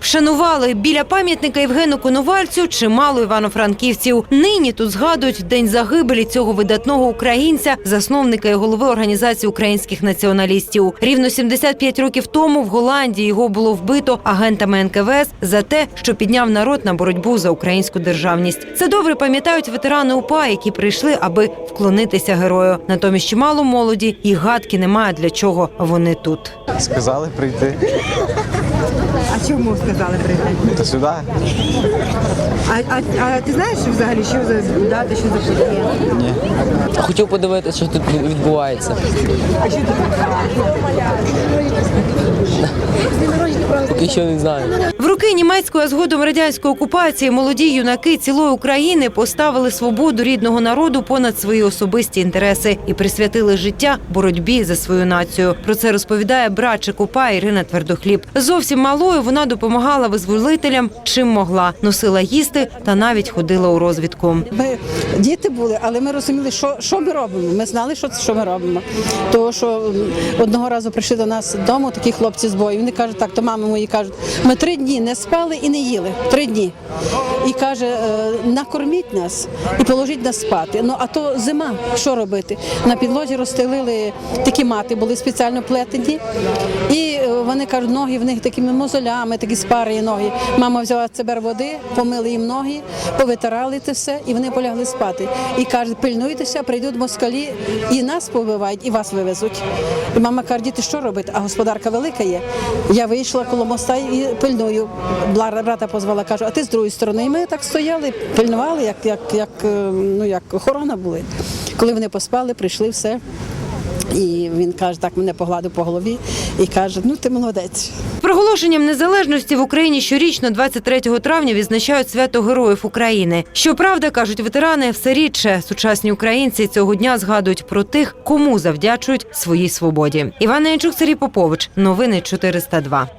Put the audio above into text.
Вшанували біля пам'ятника Євгену Коновальцю чимало івано-франківців. Нині тут згадують день загибелі цього видатного українця, засновника і голови організації українських націоналістів. Рівно 75 років тому в Голландії його було вбито агентами НКВС за те, що підняв народ на боротьбу за українську державність. Це добре пам'ятають ветерани УПА, які прийшли, аби вклонитися герою. Натомість чимало молоді і гадки немає для чого вони тут. Сказали прийти чому сказали прийти? сюди. А, а, а ти знаєш взагалі, що за дата, що за подія? Ні. Хотів подивитися, що тут відбувається. А що тут Поки що не знаю. В руки німецької, а згодом радянської окупації молоді юнаки цілої України поставили свободу рідного народу понад свої особисті інтереси і присвятили життя боротьбі за свою націю. Про це розповідає братчик УПА Ірина Твердохліб. Зовсім малою вона допомагала визволителям чим могла, носила їсти та навіть ходила у розвідку. Ми діти були, але ми розуміли, що, що ми робимо. Ми знали, що, що ми робимо. Тому що одного разу прийшли до нас додому такі хлопці з бою. Вони кажуть, так, то мами мої кажуть, ми три дні не спали і не їли. Три дні. І каже, «Е, накорміть нас і положіть нас спати. Ну а то зима, що робити? На підлозі розстелили такі мати, були спеціально плетені. І е, вони кажуть, ноги в них такими мозолями, такі спарені ноги. Мама взяла цебер води, помили їм ноги, повитирали це все, і вони полягли спати. І каже, пильнуйтеся, прийдуть москалі, і нас побивають, і вас вивезуть. І мама каже, діти, що робити? А господарка велика є. Я вийшла коло моста і пильную. Брата позвала, кажу, а ти з другої сторони. І ми так стояли, пильнували, як, як, як, е, ну, як охорона були. Коли вони поспали, прийшли все. І він каже, так мене погладив по голові і каже: ну ти молодець. Проголошенням незалежності в Україні щорічно 23 травня відзначають свято Героїв України. Щоправда, кажуть ветерани, все рідше сучасні українці цього дня згадують про тих, кому завдячують своїй свободі. Іван Янчук, Сергій Попович. Новини 402.